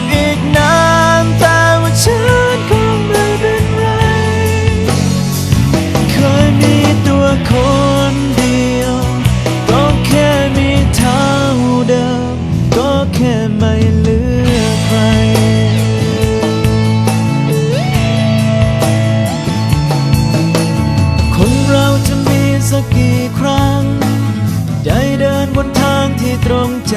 บอีกนานแต่ว่าฉันคงไม่เป็นไร เคยมีตัวคนเดียวก็แค่มีเท่าเดิมก็แค่ไม่เหลือใคร คนเราจะมีสักกี่ครั้ง ได้เดินบนทางที่ตรงใจ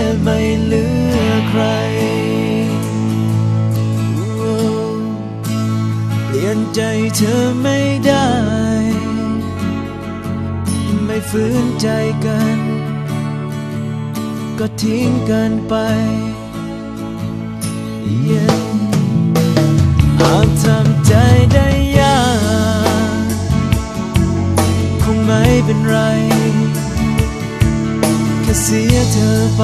ก็แค่ไม่เหลือใคร เปลี่ยนใจเธอไม่ได้ ไม่ฝืนใจกัน ก็ทิ้งกันไป Yeah อาจทำใจได้ยาก คงไม่เป็นไร เสียเธอไป